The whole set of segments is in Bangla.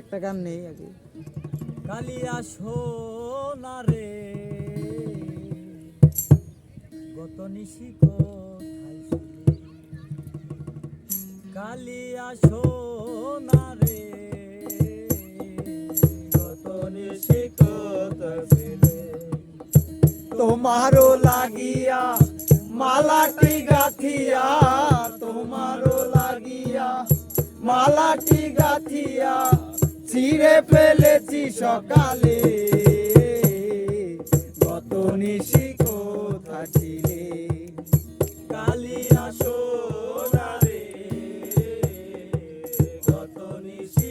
একটা গান নেই আজকে কালিয়া সোনা রে, গত নিশি কালিয়া সোনা রে, গত নিশি কোথায় তোমারও লাগিয়া মালাটি গাথিয়া, তোমারও লাগিয়া মালাটি গাথিয়া ছিঁড়ে ফেলেছি সকালে। গত নিশি কোথায় ছিলে? কালি আসো গত নিশি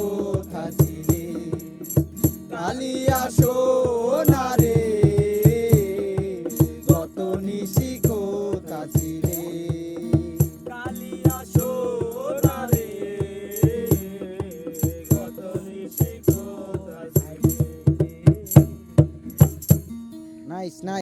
Not